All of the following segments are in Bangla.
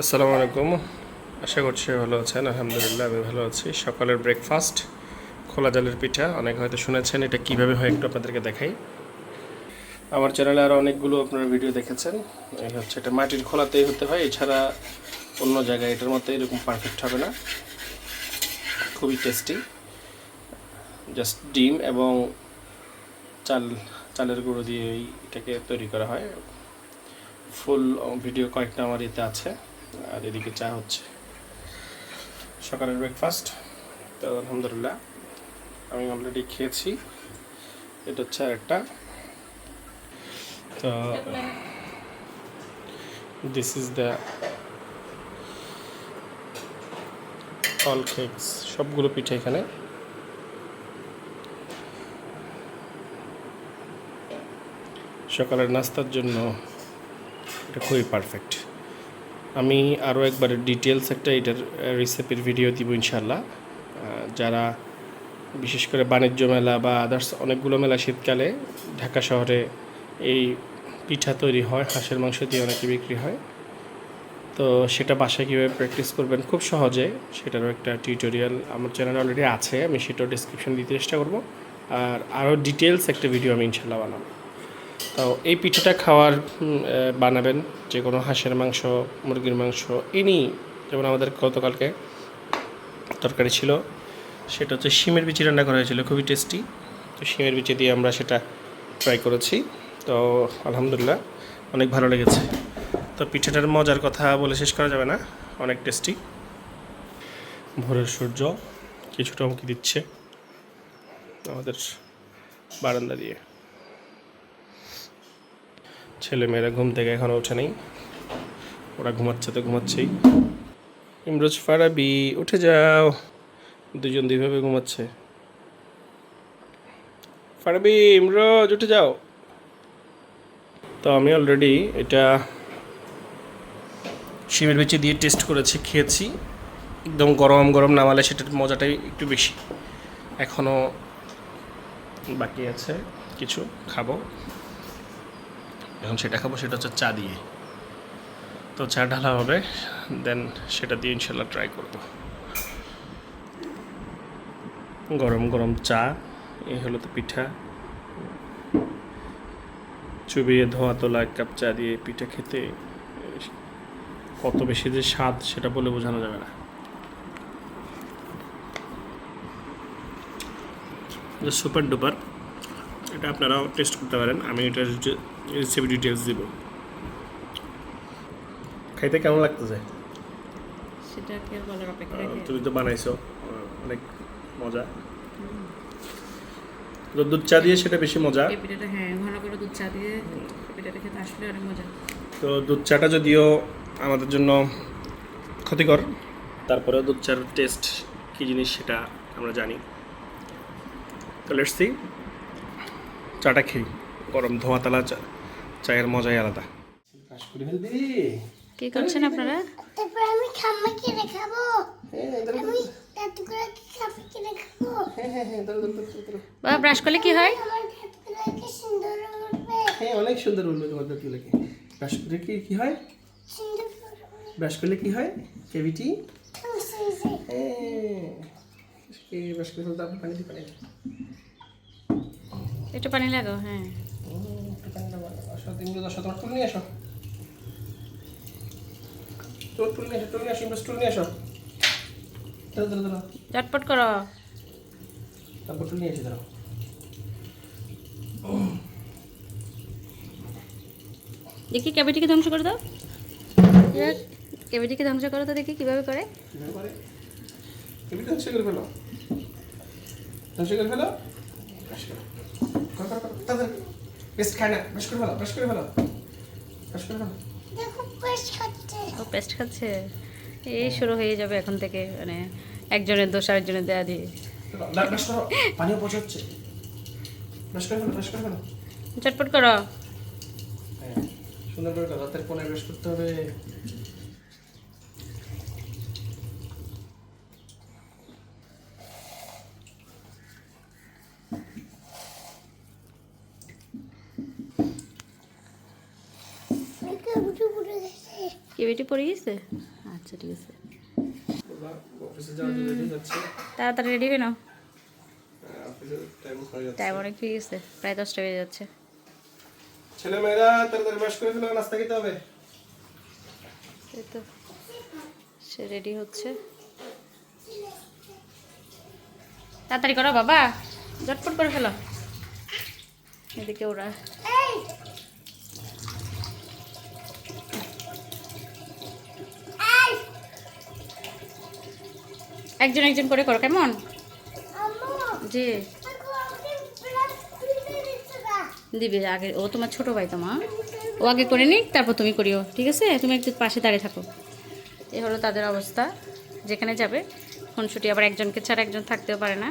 আসসালামু আলাইকুম। আশা করছি ভালো আছেন, আলহামদুলিল্লাহ আমি ভালো আছি। সকালের ব্রেকফাস্ট খোলা জালের পিঠা, অনেক হয়তো শুনেছেন এটা কীভাবে হয় একটু আপনাদেরকে দেখাই। আমার চ্যানেলে আরও অনেকগুলো আপনারা ভিডিও দেখেছেন। এই হচ্ছে এটা মাটির খোলাতেই হতে হয়, এছাড়া অন্য জায়গায় এটার মতো এরকম পারফেক্ট হবে না। খুবই টেস্টি জাস্ট ডিম এবং চাল, চালের গুঁড়ো দিয়ে এটাকে তৈরি করা হয়। ফুল ভিডিও কয়েকটা আমার এতে আছে। আর এদিকে চা হচ্ছে। সকালের ব্রেকফাস্ট তো আলহামদুলিল্লাহ, আমি অলরেডি খেয়েছি। এটা হচ্ছে একটা তো this is the all cakes সবগুলো পিঠে এখানে। সকালের নাস্তার জন্য এটা খুবই পারফেক্ট আমি আরও একবার ডিটেলস একটা এটার রেসিপির ভিডিও দিব ইনশাল্লাহ যারা বিশেষ করে বাণিজ্য মেলা বা আদার্স অনেকগুলো মেলা শীতকালে ঢাকা শহরে এই পিঠা তৈরি হয়, হাঁসের মাংস দিয়ে অনেকে বিক্রি হয়। তো সেটা বাসায় কীভাবে প্র্যাকটিস করবেন খুব সহজে, সেটারও একটা টিউটোরিয়াল আমার চ্যানেলে অলরেডি আছে, আমি সেটাও ডিসক্রিপশন দিতে চেষ্টা করব। আর আরও ডিটেলস একটা ভিডিও আমি ইনশাল্লাহ বানাবো। তো এই পিঠাটা খাওয়ার বানাবেন যে কোনো হাঁসের মাংস, মুরগির মাংস এনি যেমন আমাদের গতকালকে তরকারি ছিল, সেটা হচ্ছে শিমের বিচি রান্না করা হয়েছিল, খুবই টেস্টি তো শিমের বিচি দিয়ে আমরা সেটা ট্রাই করেছি। তো আলহামদুলিল্লাহ, অনেক ভালো লেগেছে। তো পিঠাটার মজার কথা বলে শেষ করা যাবে না, অনেক টেস্টি ভোরের সূর্য কিছুটা উঁকি দিচ্ছে আমাদের বারান্দা দিয়ে। ছেলে মেয়েরা ঘুম থেকে এখনও ওঠে নেই। ওরা ঘুমাচ্ছে তো ঘুমাচ্ছেই। ইমরোজ ফারাবি, উঠে যাও। দুজন দুইভাবে ঘুমাচ্ছে। ফারাবি, ইমরোজ, উঠে যাও। তো আমি অলরেডি এটা শিমের বিচি দিয়ে টেস্ট করেছি, খেয়েছি। একদম গরম গরম নামালে সেটার মজাটাই একটু বেশি। এখনও বাকি আছে। কিছু খাব। এখন সেটা খাব, সেটা হচ্ছে চা দিয়ে। তো চা ঢালা হবে, দেন সেটা দিয়ে ইনশাল্লাহ ট্রাই করব। গরম গরম চা, এই হলো তো পিঠা। চুবিয়ে ধোয়া তোলা এক কাপ চা দিয়ে পিঠা খেতে কত বেশি যে স্বাদ সেটা বলে বোঝানো যাবে না। সুপার ডুপার এটা আপনারাও টেস্ট করতে পারেন। আমি এটার রেসিপি ডিটেলস দিব। খাইতে কেমন লাগতেছে? সেটাকে বলার অপেক্ষা তুমি তো বানাইছো অনেক মজা। তো দুধ চা দিয়ে সেটা বেশি মজা? পিঠাটা হ্যাঁ ঘন করে দুধ চা দিয়ে পিঠাটা খেতে আসলে অনেক মজা। তো দুধ চাটা যদিও আমাদের জন্য ক্ষতিকর তারপরেও দুধ চার টেস্ট কী জিনিস সেটা আমরা জানি। তো লেটস সি চাটা খেয়ে গরম ধোঁয়াতালা চা চায়ের মজাই আলাদা। কি করছেন আপনারা? তারপর আমি খাম্মা আমি খাবে। কিনে খাব বাবা ব্রাশ করলে কি হয়? আমার সুন্দর উঠবে। হ্যাঁ অনেক সুন্দর বলবে তোমার দাঁতগুলোকে ব্রাশ করে কি কি হয়? সুন্দর ব্রাশ করলে কি হয়? কেভিটি হ্যাঁ কি ব্রাশ করে পানি দিয়ে পানি। একটু পানি লাগাও হ্যাঁ। হুম, একটু পানি দাও, আসো তিন মিনিট আসো তোমার টুল নিয়ে আসো তোর টুল নিয়ে আসো টুল নিয়ে আসো ইমরাজ টুল নিয়ে আসো ধরো ধরো ধরো। চটপট করো। তারপর টুল নিয়ে এসে ধরো। দেখি ক্যাভিটিকে ধ্বংস করে দাও। ক্যাভিটিকে ধ্বংস করো তো দেখি কীভাবে করে। ধ্বংস করে ফেলো। ধ্বংস করে ফেলো। বেস্ট খায় না ব্রাশ করে ফেলো ব্রাশ করে ফেলো ব্রাশ করে ফেলো। ও পেস্ট খাচ্ছে? এই শুরু হয়ে যাবে এখন থেকে মানে একজনের দোষ আরেকজনের দেয়া দিয়ে। পানিও পচাচ্ছে। ব্রাশ করে ফেলো ব্রাশ করে ফেলো। চটপট করো। হ্যাঁ সুন্দর করে রাতের কোনায় ব্রাশ করতে হবে। কেবিটি পড়ে গেছে? আচ্ছা ঠিক আছে। অফিসে যাওয়ার জন্য রেডি যাচ্ছে তাড়াতাড়ি রেডি হয়ে নাও টাইম অনেক হয়ে গেছে প্রায় দশটা বেজে যাচ্ছে। ছেলে মেয়েরা তাড়াতাড়ি ব্রাশ করে ফেলো নাস্তা খেতে হবে। এই তো সে রেডি হচ্ছে। তাড়াতাড়ি করো বাবা ঝটপট করে ফেলো। এদিকে ওরা। একজন একজন করে করো কেমন? জি। দিবে আগে ও তোমার ছোট ভাই তোমার ও আগে করে নিক তারপর তুমি করিও ঠিক আছে? তুমি একটু পাশে দাঁড়িয়ে থাকো। এ হলো তাদের অবস্থা যেখানে যাবে। খুনসুটি আবার একজনকে ছাড়া একজন থাকতেও পারে না।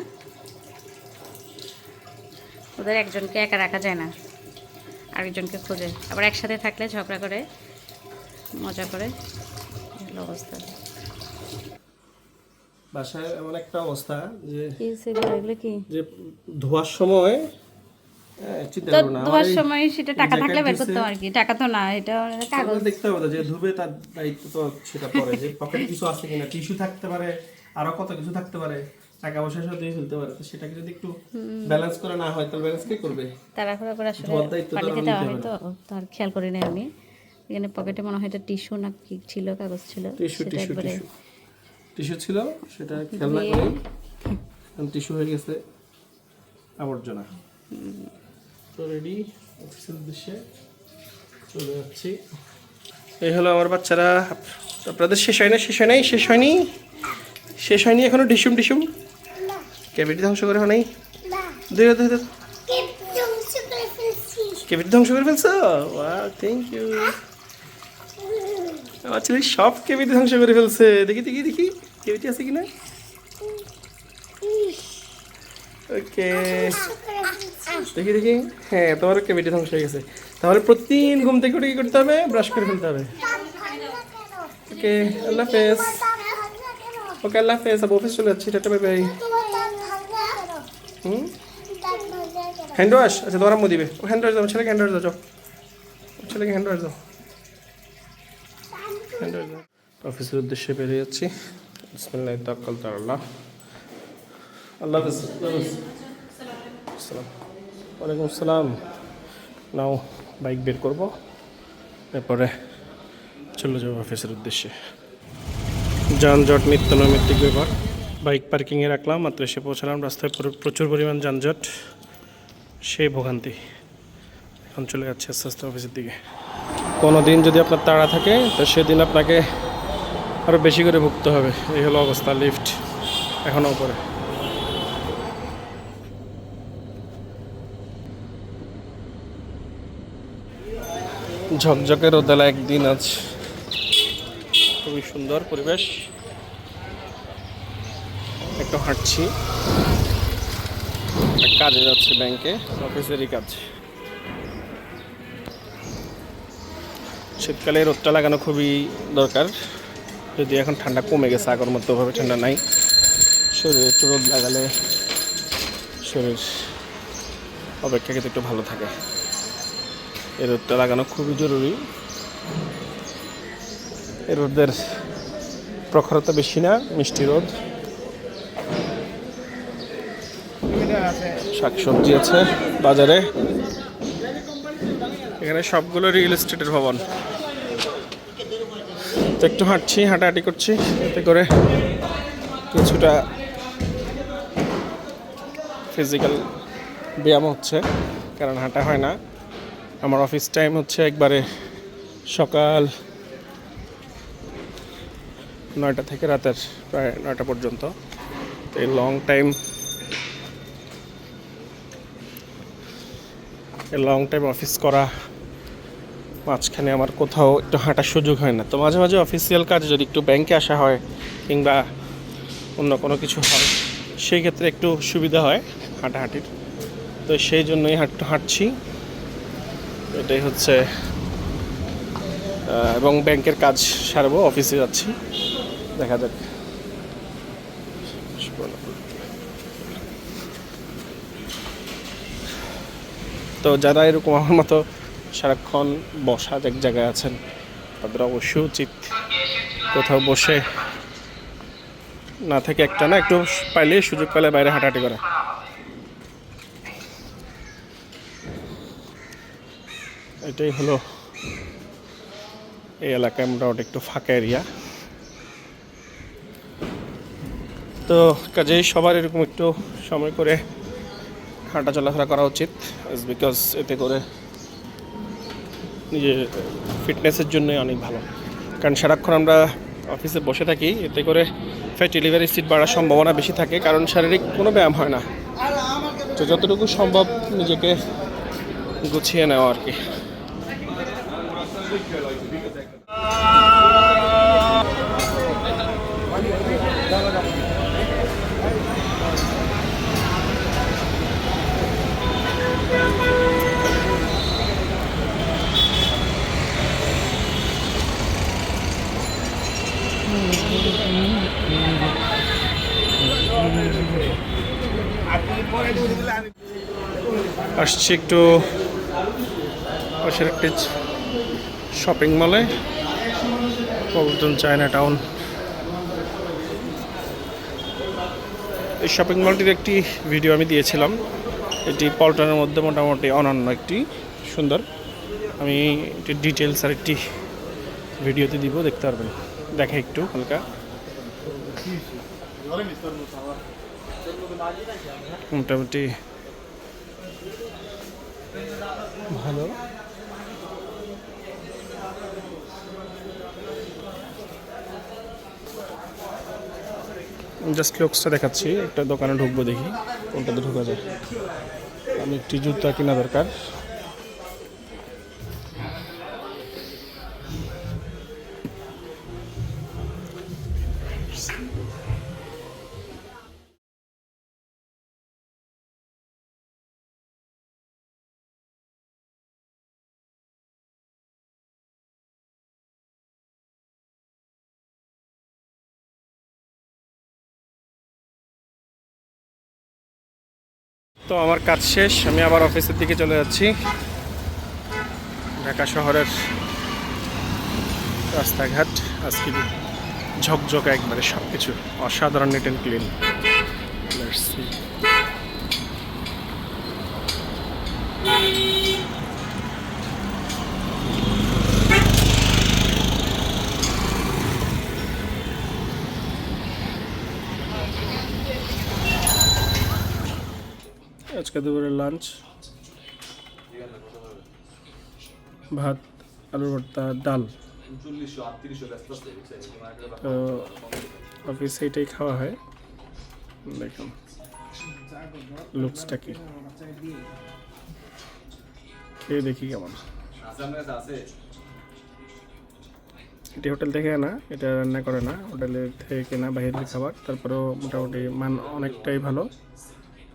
ওদের একজনকে একা রাখা যায় না। আরেকজনকে খোঁজে। আবার একসাথে থাকলে ঝগড়া করে মজা করে। হলো অবস্থা। বাসায় এমন একটা অবস্থা যে কি যে ধোয়ার সময় হ্যাঁ, সময় সেটা টাকা এই থাকলে বের করতে আর কি টাকা তো না এটা কাগজ। দেখতে হবে যে ধুবে তার দায়িত্ব তো সেটা পরে যে পকেটে কিছু আছে কিনা টিস্যু থাকতে পারে আরও কত কিছু থাকতে পারে টাকা পয়সা সব দিয়ে ফেলতে পারে তো সেটাকে যদি একটু ব্যালেন্স করা না হয় তাহলে ব্যালেন্স কে করবে? তাড়াহুড়া করে আসলে ধোয়ার দায়িত্ব তো পানিতে আমার দেওয়া হয় তো তার খেয়াল করি না আমি। এখানে পকেটে মনে হয় এটা টিস্যু না কি ছিল কাগজ ছিল টিস্যু টিস্যু টিস্যু ছিল সেটা খেয়াল না এখন টিস্যু হয়ে গেছে আবর্জনা। তো রেডি অফিসের উদ্দেশ্যে চলে যাচ্ছি। এই হলো আমার বাচ্চারা। আপনাদের শেষ হয় না শেষ হয় নাই শেষ হয়নি। শেষ হয়নি এখনও ডিসুম ডিসুম না ক্যাভিটি ধ্বংস করে হয় নাই দুই দুই ধ্বংস করে ফেলছি। ক্যাভিটি ধ্বংস করে ফেলছো? ওয়া থ্যাংক ইউ আমার ছেলে সব ক্যাভিটি ধ্বংস করে ফেলছে। দেখি দেখি দেখি। ক্যাভিটি আছে কিনা? ওকে ধ্বংস করে ফেলছি দেখি দেখি। হ্যাঁ তোমার ক্যাভিটি ধ্বংস হয়ে গেছে। তাহলে প্রতিদিন ঘুম থেকে উঠে কি করতে হবে? ব্রাশ করে ফেলতে হবে। ওকে আল্লাহ হাফেজ। ওকে আল্লাহ হাফেজ। আবার অফিস চলে যাচ্ছি। টাটা বাই হুম? হ্যান্ড ওয়াশ আচ্ছা তোমার আম্মু দিবে। ও হ্যান্ড ওয়াশ দাও। ছেলেকে হ্যান্ড ওয়াশ দাও যাও। ছেলেকে হ্যান্ড ওয়াশ দাও হ্যান্ড ওয়াশ দাও। অফিসের উদ্দেশ্যে বেরিয়ে যাচ্ছি। আল্লাহ আসসালাম ওয়ালাইকুম আসসালাম নাও, বাইক বের করব। এরপরে চলে যাব অফিসের উদ্দেশ্যে। যানজট নিত্য নৈমিত্তিক ব্যাপার বাইক পার্কিংয়ে রাখলাম, মাত্র এসে পৌঁছালাম। রাস্তায় পুরো- প্রচুর পরিমাণ যানজট। সেই ভোগান্তি। এখন চলে যাচ্ছে আস্তে আস্তে অফিসের দিকে। কোনো দিন যদি আপনার তাড়া থাকে, তো সেদিন আপনাকে আরও বেশি করে ভুগতে হবে। এই হলো অবস্থা লিফট এখনও উপরে। ঝকঝকে রোদেলা একদিন আজ। খুবই সুন্দর পরিবেশ। একটু হাঁটছি। কাজে যাচ্ছে ব্যাংকে, অফিসেরই কাজ। শীতকালে রোদটা লাগানো খুবই দরকার। যদি এখন ঠান্ডা কমে গেছে, আগের মতোভাবে ঠান্ডা নাই। শরীরে একটু রোদ লাগালে শরীর অপেক্ষাকৃত একটু ভালো থাকে। এই রোদটা লাগানো খুবই জরুরি। এই রোদের প্রখরতা বেশি না, মিষ্টি রোদ। শাকসবজি আছে বাজারে। এখানে সবগুলো রিয়েল এস্টেটের ভবন। তো একটু হাঁটছি, হাঁটাহাঁটি করছি। এতে করে কিছুটা ফিজিক্যাল ব্যায়াম হচ্ছে, কারণ হাঁটা হয় না। আমার অফিস টাইম হচ্ছে একবারে সকাল নয়টা থেকে রাতের প্রায় নয়টা পর্যন্ত। এই long time long time office করা মাঝখানে আমার কোথাও একটু হাঁটার সুযোগ হয় না। তো মাঝে মাঝে অফিসিয়াল কাজ যদি একটু ব্যাংকে আসা হয় কিংবা অন্য কোনো কিছু হয়, সেই ক্ষেত্রে একটু সুবিধা হয় হাঁটাহাঁটির। তো সেই জন্যই হাঁটতে হাঁটছি। এটাই হচ্ছে এবং ব্যাংকের কাজ সারবো অফিসে যাচ্ছি। দেখা যাক। তো যারা এরকম আমার মতো সারাক্ষণ বসা এক জায়গায় আছেন। তাদের অবশ্যই উচিত কোথাও বসে না থেকে একটা না, একটু পাইলে সুযোগ পেলে বাইরে হাঁটাহাঁটি করা। এটাই হলো এই এলাকায় মোটামুটি একটু ফাঁকা এরিয়া। তো কাজেই সবার এরকম একটু সময় করে হাঁটা চলাফেরা করা উচিত বিকজ এতে করে নিজের ফিটনেসের জন্য অনেক ভালো। কারণ সারাক্ষণ আমরা অফিসে বসে থাকি, এতে করে ফ্যাট ডেলিভারি সিট বাড়ার সম্ভাবনা বেশি থাকে, কারণ শারীরিক কোনো ব্যায়াম হয় না। তো যতটুকু সম্ভব নিজেকে গুছিয়ে নেওয়া আর কি। আসছি একটু পাশের একটি শপিং মলে পল্টন চায়না টাউন এই শপিং মলটির একটি ভিডিও আমি দিয়েছিলাম। এটি পল্টনের মধ্যে মোটামুটি অনন্য একটি, সুন্দর। আমি এটি ডিটেলস আর একটি ভিডিওতে দিব, দেখতে পারবেন। দেখে একটু হালকা। মোটামুটি ভালো। জাস্ট লুকসটা দেখাচ্ছি, একটা দোকানে ঢুকবো দেখি, কোনটাতে ঢোকা যায়। আমি একটি জুতা কেনা দরকার। তো আমার কাজ শেষ, আমি আবার অফিসের দিকে চলে যাচ্ছি। ঢাকা শহরের রাস্তাঘাট, আজকে ঝকঝকা একবারে সব কিছু অসাধারণ নিট অ্যান্ড ক্লিন আজকে দুপুরে লাঞ্চ ভাত, আলুর ভর্তা, ডাল। তো অফিসে এটাই খাওয়া হয়। দেখুন লুকসটা কি? খেয়ে দেখি কেমন। এটি হোটেল থেকে আনা, এটা রান্না করে না। হোটেলে থেকে কেনা বাইরের খাবার, তারপরেও মোটামুটি মান অনেকটাই ভালো।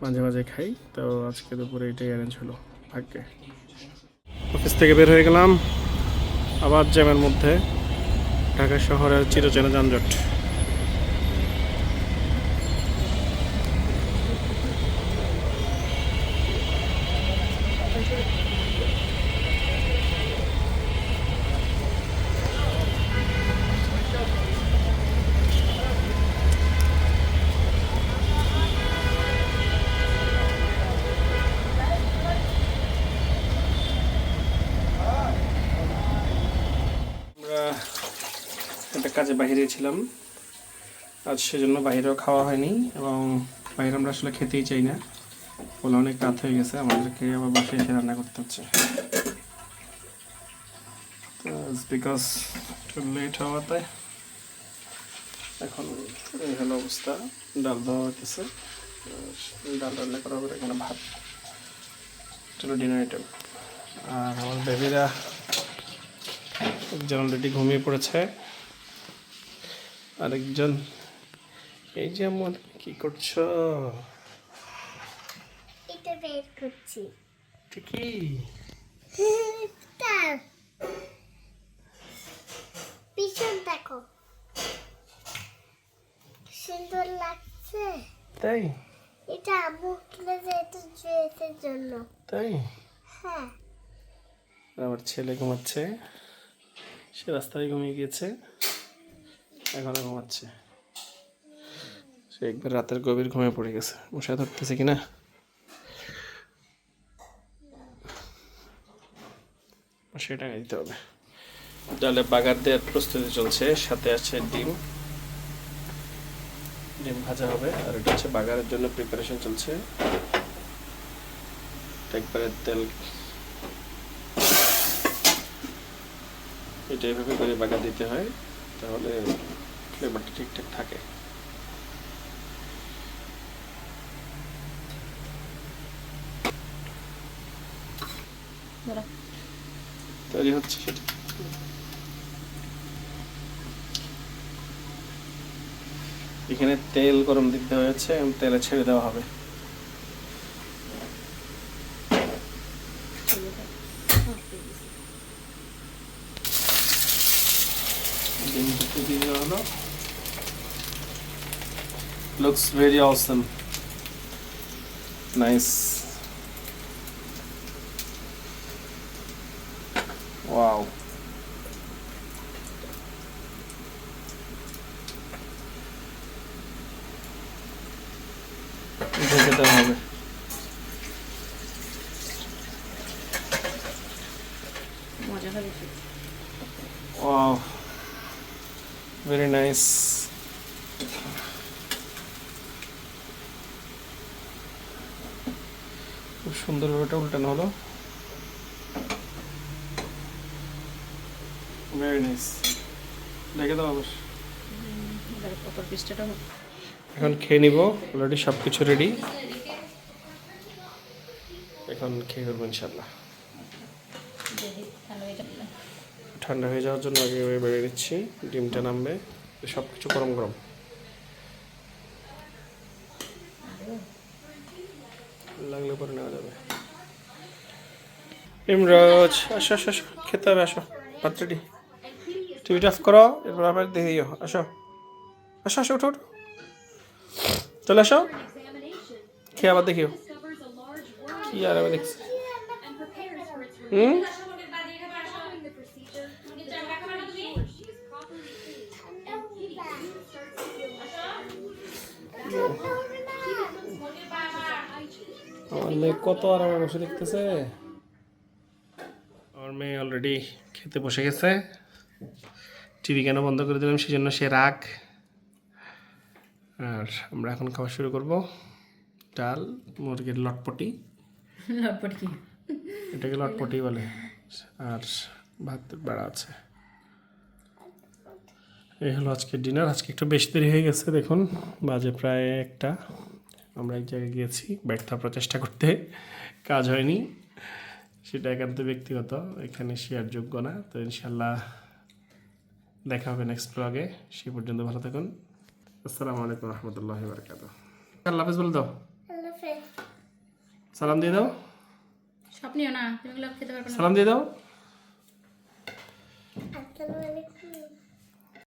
মাঝে মাঝে খাই। তো আজকে দুপুরে এটাই অ্যারেঞ্জ হলো, ভাগ্যে। অফিস থেকে বের হয়ে গেলাম, আবার জ্যামের মধ্যে, ঢাকা শহরের চিরচেনা যানজট। কাজে বাইরে ছিলাম। আজ সেজন্য বাইরেও খাওয়া হয়নি এবং বাইরে আমরা আসলে খেতেই চাই না। বলে অনেক রাত হয়ে গেছে, আমাদেরকে আবার বাসায় এসে রান্না করতে হচ্ছে। বিকজ একটু লেট হওয়াতে এখন এই হলো অবস্থা। ডাল দেওয়া হতেছে ডাল রান্না করা হবে এখানে ভাত। চলো ডিনার আইটেম আর আমার বেবিরা একজন অলরেডি ঘুমিয়ে পড়েছে। আরেকজন। এই যে আমার কি করছ? এটা বের করছি। ঠিকই তার পিছন দেখো। সুন্দর লাগছে। তাই? এটা আম্মু কিনে যেতে ড্রেসের জন্য। তাই? হ্যাঁ। আমার ছেলে ঘুমাচ্ছে। সে রাস্তায় ঘুমিয়ে গিয়েছে। এখনও ঘুমাচ্ছে। সে একবার রাতের গভীর ঘুমিয়ে পড়ে গেছে। মশা ধরতেছে কিনা? সেটা দিতে হবে। ডালে বাগার দেওয়ার প্রস্তুতি চলছে। সাথে আছে ডিম। ডিম ভাজা হবে। আর এটা হচ্ছে বাগারের জন্য প্রিপারেশন চলছে। একবারে তেল। এটা এভাবে করে বাগার দিতে হয়। তাহলে ফ্লেভারটা ঠিকঠাক থাকে। তৈরি হচ্ছে সেটা। এখানে তেল গরম দিতে হয়েছে এবং তেলে ছেড়ে দেওয়া হবে। very awesome. Nice. Wow. পটল পিসটা এখন খেয়ে নিব অলরেডি সব কিছু রেডি এখন খেয়ে করব ইনশাল্লাহ ঠান্ডা হয়ে যাওয়ার জন্য আগে বেড়ে নিচ্ছি, ডিমটা নামবে সব কিছু গরম গরম। লাগলে পরে নেওয়া যাবে। ইমরাজ, আসো আসো আসো, খেতে হবে, আসো পাত্রটি টিভিটা অফ করো, এরপর আবার দেখে দিও, আসো। আসো আসো উঠো উঠো চলে আসো। খেয়ে আবার দেখিও। কি আর আবার দেখছি? হুম? আমার কত আরামে বসে দেখতেছে? আমার মেয়ে অলরেডি খেতে বসে গেছে। টিভি কেন বন্ধ করে দিলাম? সেই জন্য সে রাগ। আর আমরা এখন খাওয়া শুরু করব। ডাল মুরগির লটপটি। লটপট। এটাকে লটপটি বলে। আর ভাত বাড়া আছে। এই হলো আজকে ডিনার। আজকে একটু বেশি দেরি হয়ে গেছে দেখুন। বাজে প্রায় একটা। আমরা এক জায়গায় গিয়েছি ব্যর্থ প্রচেষ্টা করতে। কাজ হয়নি। সেটা একান্ত ব্যক্তিগত। এখানে শেয়ার যোগ্য না। তো ইনশাল্লাহ দেখা হবে নেক্সট ব্লগে সে পর্যন্ত ভালো থাকুন। আসসালামু আলাইকুম রহমতুল্লাহ বারকাত আল্লাহ হাফেজ বলে দাও। সালাম দিয়ে দাও। স্বপ্নিও না তুমি খেতে পারবে সালাম দিয়ে দাও। আসসালামু আলাইকুম।